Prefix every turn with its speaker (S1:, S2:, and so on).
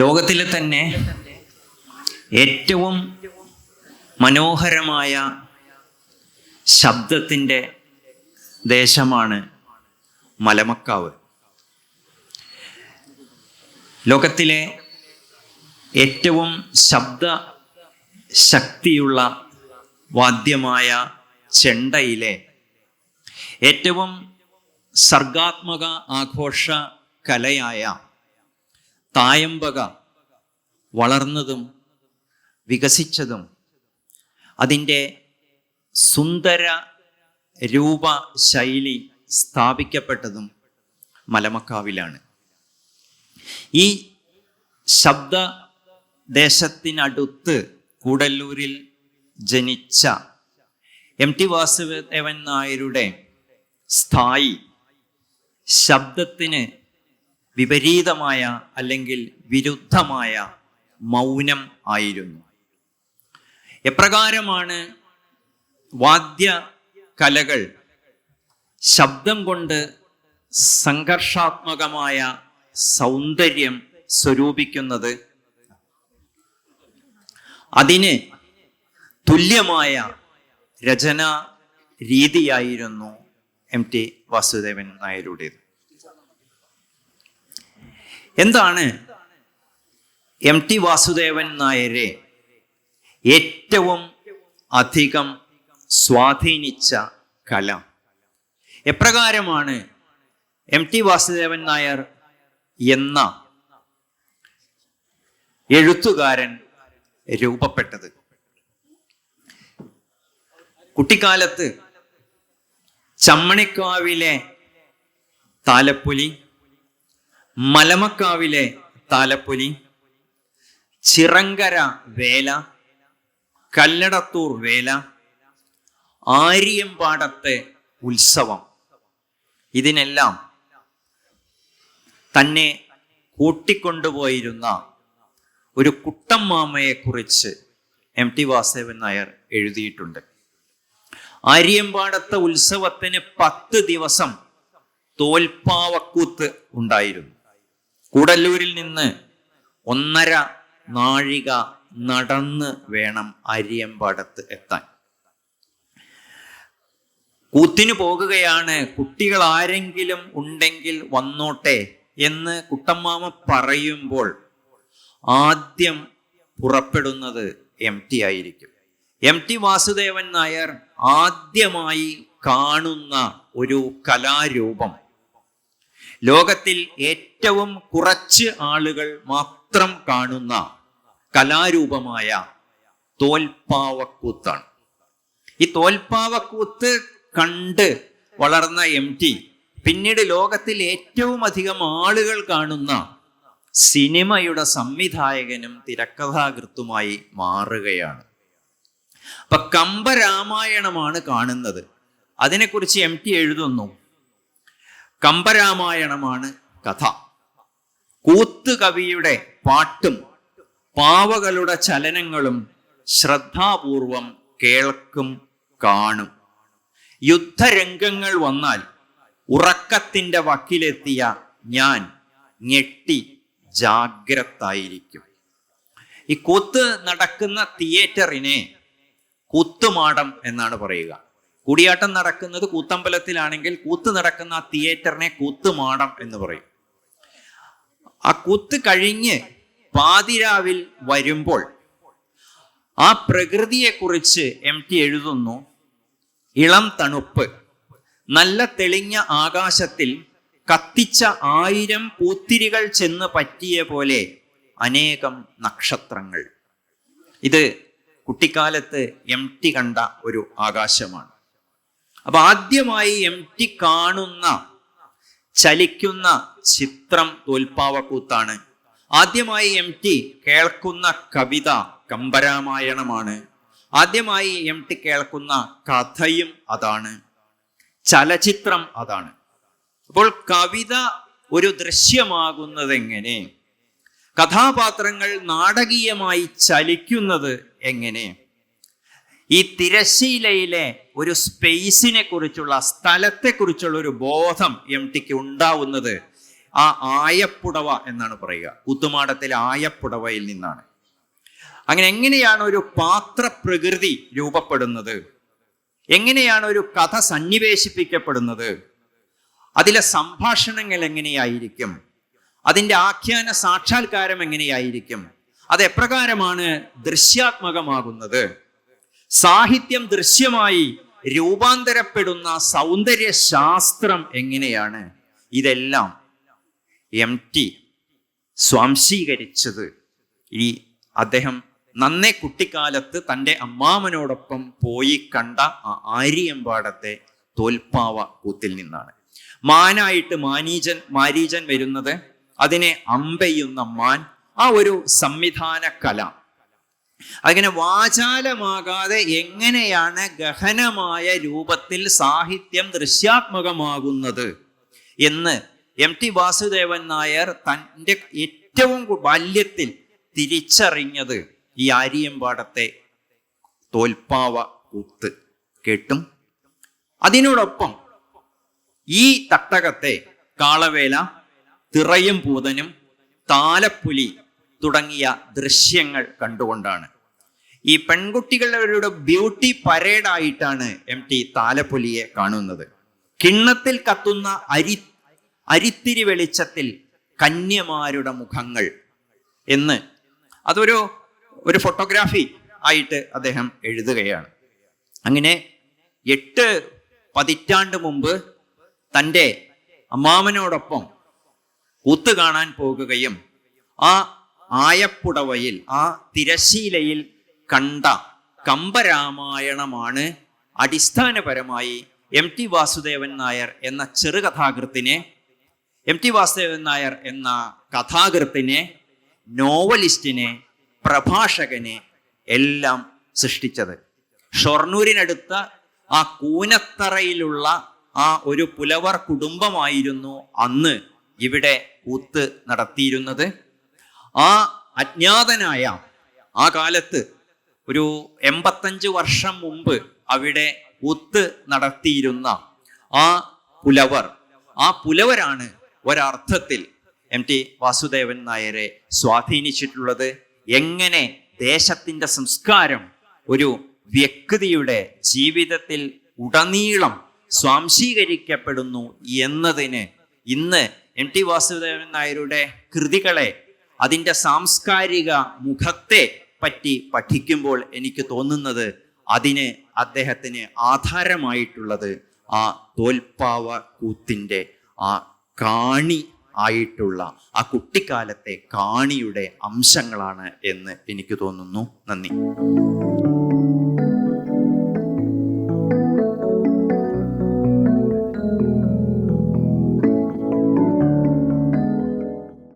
S1: ലോകത്തിലെ തന്നെ ഏറ്റവും മനോഹരമായ ശബ്ദത്തിന്റെ ദേശമാണ് മലമക്കാവ്. ലോകത്തിലെ ഏറ്റവും ശബ്ദ ശക്തിയുള്ള വാദ്യമായ ചെണ്ടയിലെ ഏറ്റവും സർഗാത്മക ആഘോഷ കലയായ തായമ്പക വളർന്നതും വികസിച്ചതും അതിന്റെ സുന്ദര രൂപ ശൈലി സ്ഥാപിക്കപ്പെട്ടതും മലമക്കാവിലാണ്. ഈ ശബ്ദ ദേശത്തിനടുത്ത് കൂടല്ലൂരിൽ ജനിച്ച എം ടി വാസുദേവൻ നായരുടെ സ്ഥായി ശബ്ദത്തിന് വിപരീതമായ അല്ലെങ്കിൽ വിരുദ്ധമായ മൗനം ആയിരുന്നു. എപ്രകാരമാണ് വാദ്യ കലകൾ ശബ്ദം കൊണ്ട് സംഘർഷാത്മകമായ സൗന്ദര്യം സ്വരൂപിക്കുന്നത്? അതിന് തുല്യമായ രചനാ രീതിയായിരുന്നു എം ടി വാസുദേവൻ നായരുടേത്. എന്താണ്? എം ടി വാസുദേവൻ നായരെ ഏറ്റവും അധികം സ്വാധീനിച്ച കല. എപ്രകാരമാണ് എം ടി വാസുദേവൻ നായർ എന്ന എഴുത്തുകാരൻ രൂപപ്പെട്ടത്? കുട്ടിക്കാലത്ത് ചമ്മണിക്കാവിലെ താലപ്പൊലി മലമക്കാവിലെ താലപ്പൊലി ചിറങ്കര വേല കല്ലടത്തൂർ വേല ആര്യമ്പാടത്തെ ഉത്സവം. ഇതിനെല്ലാം തന്നെ കൂട്ടിക്കൊണ്ടുപോയിരുന്ന ഒരു കുട്ടമ്മാമയെക്കുറിച്ച് എം ടി വാസുദേവൻ നായർ എഴുതിയിട്ടുണ്ട്. ആര്യമ്പാടത്തെ ഉത്സവത്തിന് പത്ത് ദിവസം തോൽപ്പാവക്കൂത്ത് ഉണ്ടായിരുന്നു. കൂടല്ലൂരിൽ നിന്ന് ഒന്നര നാഴിക നടന്ന് വേണം അരിയമ്പാടത്ത് എത്താൻ. കൂത്തിനു പോകുകയാണ്. കുട്ടികൾ ആരെങ്കിലും ഉണ്ടെങ്കിൽ വന്നോട്ടെ എന്ന് കുട്ടമ്മാമ പറയുമ്പോൾ ആദ്യം പുറപ്പെടുന്നത് എം ടി ആയിരിക്കും. എം ടി വാസുദേവൻ നായർ ആദ്യമായി കാണുന്ന ഒരു കലാരൂപം ലോകത്തിൽ ഏറ്റവും കുറച്ച് ആളുകൾ മാത്രം കാണുന്ന കലാരൂപമായ തോൽപ്പാവക്കൂത്താണ്. ഈ തോൽപ്പാവക്കൂത്ത് കണ്ട് വളർന്ന എം ടി പിന്നീട് ലോകത്തിൽ ഏറ്റവും അധികം ആളുകൾ കാണുന്ന സിനിമയുടെ സംവിധായകനും തിരക്കഥാകൃത്തുമായി മാറുകയാണ്. അപ്പൊ കമ്പരാമായണമാണ് കാണുന്നത്. അതിനെക്കുറിച്ച് എം ടി എഴുതുന്നു. കമ്പരാമായണമാണ് കഥ. കൂത്തുകവിയുടെ പാട്ടും പാവകളുടെ ചലനങ്ങളും ശ്രദ്ധാപൂർവം കേൾക്കും കാണും. യുദ്ധരംഗങ്ങൾ വന്നാൽ ഉറക്കത്തിന്റെ വക്കിലെത്തിയ ഞാൻ ഞെട്ടി ജാഗ്രതായിരിക്കും. ഈ കൂത്ത് നടക്കുന്ന തിയേറ്ററിനെ കൂത്തുമാടം എന്നാണ് പറയുക. കൂടിയാട്ടം നടക്കുന്നത് കൂത്തമ്പലത്തിലാണെങ്കിൽ കൂത്ത് നടക്കുന്ന ആ തിയേറ്ററിനെ കൂത്തുമാടം എന്ന് പറയും. ആ കൂത്ത് കഴിഞ്ഞ് പാതിരാവിൽ വരുമ്പോൾ ആ പ്രകൃതിയെക്കുറിച്ച് എം ടി എഴുതുന്നു. ഇളം തണുപ്പ് നല്ല തെളിഞ്ഞ ആകാശത്തിൽ കത്തിച്ച ആയിരം പൂത്തിരികൾ ചെന്ന് പറ്റിയ പോലെ അനേകം നക്ഷത്രങ്ങൾ. ഇത് കുട്ടിക്കാലത്ത് എം ടി കണ്ട ഒരു ആകാശമാണ്. അപ്പൊ ആദ്യമായി എം ടി കാണുന്ന ചലിക്കുന്ന ചിത്രം തോൽപ്പാവക്കൂത്താണ്. ആദ്യമായി എം ടി കേൾക്കുന്ന കവിത കമ്പരാമായണമാണ്. ആദ്യമായി എം ടി കേൾക്കുന്ന കഥയും അതാണ്. ചലച്ചിത്രം അതാണ്. അപ്പോൾ കവിത ഒരു ദൃശ്യമാകുന്നത് എങ്ങനെ കഥാപാത്രങ്ങൾ നാടകീയമായി ചലിക്കുന്നത് എങ്ങനെ? ഈ തിരശീലയിലെ ഒരു സ്പേസിനെ കുറിച്ചുള്ള സ്ഥലത്തെ കുറിച്ചുള്ള ഒരു ബോധം എം ടിക്ക് ഉണ്ടാവുന്നത്
S2: ആ ആയപ്പുടവ എന്നാണ് പറയുക. കൂത്തുമാടത്തിലെ ആയപ്പുടവയിൽ നിന്നാണ്. അങ്ങനെ എങ്ങനെയാണ് ഒരു പാത്രപ്രകൃതി രൂപപ്പെടുന്നത്? എങ്ങനെയാണ് ഒരു കഥ സന്നിവേശിപ്പിക്കപ്പെടുന്നത്? അതിലെ സംഭാഷണങ്ങൾ എങ്ങനെയായിരിക്കും? അതിന്റെ ആഖ്യാന സാക്ഷാത്കാരം എങ്ങനെയായിരിക്കും? അത് എപ്രകാരമാണ് ദൃശ്യാത്മകമാകുന്നത്. സാഹിത്യം ദൃശ്യമായി രൂപാന്തരപ്പെടുന്ന സൗന്ദര്യ ശാസ്ത്രം എങ്ങനെയാണ്? ഇതെല്ലാം എം ടി സ്വാംശീകരിച്ചത്. ഈ അദ്ദേഹം നന്നേ കുട്ടിക്കാലത്ത് തന്റെ അമ്മാമനോടൊപ്പം പോയി കണ്ട ആ ആര്യമ്പാടത്തെ തോൽപ്പാവ കൂത്തിൽ നിന്നാണ്. മാനായിട്ട് മാനീജൻ മാരീജൻ വരുന്നത് അതിനെ അമ്പെയ്യുന്ന മാൻ ആ ഒരു സംവിധാന കല അങ്ങനെ വാചാലമാകാതെ എങ്ങനെയാണ് ഗഹനമായ രൂപത്തിൽ സാഹിത്യം ദൃശ്യാത്മകമാകുന്നത് എന്ന് എം ടി വാസുദേവൻ നായർ തന്റെ ഏറ്റവും ബാല്യത്തിൽ തിരിച്ചറിഞ്ഞത് ഈ ആര്യമ്പാടത്തെ തോൽപ്പാവ കൂത്ത് കേട്ടും. അതിനോടൊപ്പം ഈ തട്ടകത്തെ കാളവേല തിറയും പൂതനും താലപ്പുലി തുടങ്ങിയ ദൃശ്യങ്ങൾ കണ്ടുകൊണ്ടാണ്. ഈ പെൺകുട്ടികളുടെ ബ്യൂട്ടി പരേഡായിട്ടാണ് എം ടി താലപ്പൊലിയെ കാണുന്നത്. കിണ്ണത്തിൽ കത്തുന്ന അരി അരിത്തിരി വെളിച്ചത്തിൽ കന്യമാരുടെ മുഖങ്ങൾ എന്ന് അതൊരു ഒരു ഫോട്ടോഗ്രാഫി ആയിട്ട് അദ്ദേഹം എഴുതുകയാണ്. അങ്ങനെ എട്ട് പതിറ്റാണ്ട് മുമ്പ് തന്റെ അമ്മാമനോടൊപ്പം കൂത്ത് കാണാൻ പോകുകയും ആ ആയപ്പുടവയിൽ ആ തിരശീലയിൽ കണ്ട കമ്പരാമായണമാണ് അടിസ്ഥാനപരമായി എം ടി വാസുദേവൻ നായർ എന്ന ചെറുകഥാകൃത്തിനെ എം ടി വാസുദേവൻ നായർ എന്ന കഥാകൃത്തിനെ നോവലിസ്റ്റിനെ പ്രഭാഷകനെ എല്ലാം സൃഷ്ടിച്ചത്. ഷൊർണൂരിനടുത്ത ആ കൂനത്തറയിലുള്ള ആ ഒരു പുലവർ കുടുംബമായിരുന്നു അന്ന് ഇവിടെ കൂത്ത് നടത്തിയിരുന്നത്. ആ അജ്ഞാതനായ ആ കാലത്ത് ഒരു എൺപത്തഞ്ച് വർഷം മുമ്പ് അവിടെ ഒത്ത് നടത്തിയിരുന്ന ആ പുലവർ ആ പുലവരാണ് ഒരർത്ഥത്തിൽ എം ടി വാസുദേവൻ നായരെ സ്വാധീനിച്ചിട്ടുള്ളത്. എങ്ങനെ ദേശത്തിന്റെ സംസ്കാരം ഒരു വ്യക്തിയുടെ ജീവിതത്തിൽ ഉടനീളം സ്വാംശീകരിക്കപ്പെടുന്നു എന്നതിന് ഇന്ന് എം ടി വാസുദേവൻ നായരുടെ കൃതികളെ അതിന്റെ സാംസ്കാരിക മുഖത്തെ പറ്റി പഠിക്കുമ്പോൾ എനിക്ക് തോന്നുന്നത് അതിന് അദ്ദേഹത്തിന് ആധാരമായിട്ടുള്ളത് ആ തോൽപ്പാവ കൂത്തിന്റെ ആ കാണി ആയിട്ടുള്ള ആ കുട്ടിക്കാലത്തെ കാണിയുടെ അംശങ്ങളാണ് എന്ന് എനിക്ക് തോന്നുന്നു. നന്ദി.